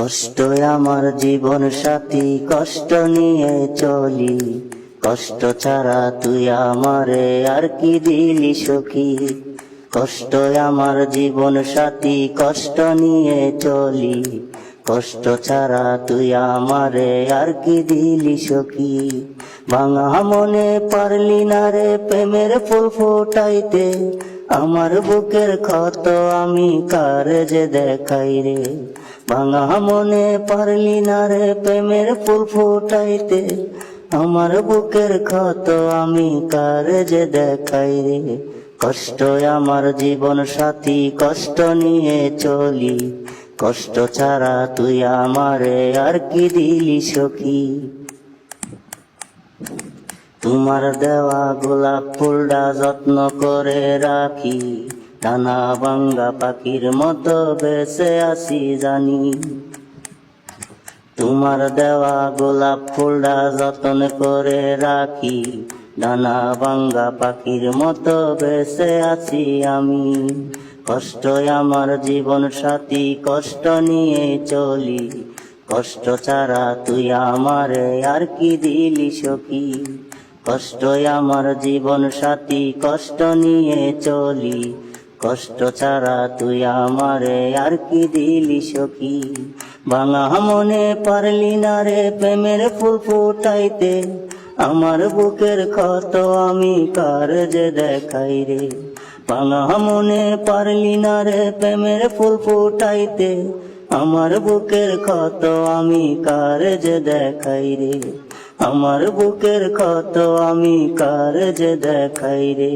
কষ্ট আমার জীবন সাথী, কষ্ট নিয়ে চলি। কষ্ট ছাড়া তুই আমারে আর কি দিলি সখী? কষ্ট আমার জীবন সাথী, কষ্ট নিয়ে চলি। কষ্ট ছাড়া তুই আমারে আর কি দিলি সখী? ভাঙা মনে পারলি না রে, প্রেমের ফুল ফোটাইতে। আমার বুকের ক্ষত আমি কার যে দেখাই রে? ভাঙা মনে পারলি না রে, প্রেমের ফুল ফোটাইতে। আমার বুকের ক্ষত আমি কার যে দেখাই রে? কষ্ট আমার জীবন সাথী, কষ্ট নিয়ে চলি। কষ্ট ছাড়া তুই আমারে আর কি দিলি সখী? তোমার দেওয়া গোলাপ ফুলটা যত্ন করে রাখি। টানা ভাঙ্গা পাখির মতো বেঁচে আসি জানি। তোমার দেওয়া গোলাপ ফুলটা যত্ন করে রাখি। ডানা ভাঙ্গা পাখির মতো বেঁচে আছি আমি। কষ্ট আমার জীবন সাথী, কষ্ট নিয়ে চলি। কষ্ট ছাড়া তুই আমারে আর কি দিলি সখী? কষ্ট আমার জীবন সাথী, কষ্ট নিয়ে চলি। কষ্ট ছাড়া তুই আমারে আর কি দিলি সখী? ভাঙা মনে পারলি না রে প্রেমের ফুল ফুটাইতে। আমার বুকের ক্ষত আমি কার যে দেখাই রে? ভাঙা মনে পারলি না রে প্রেমের ফুল ফুটাইতে। আমার বুকের ক্ষত আমি কার যে দেখাই রে? আমার বুকের ক্ষত আমি কার যে দেখাই রে?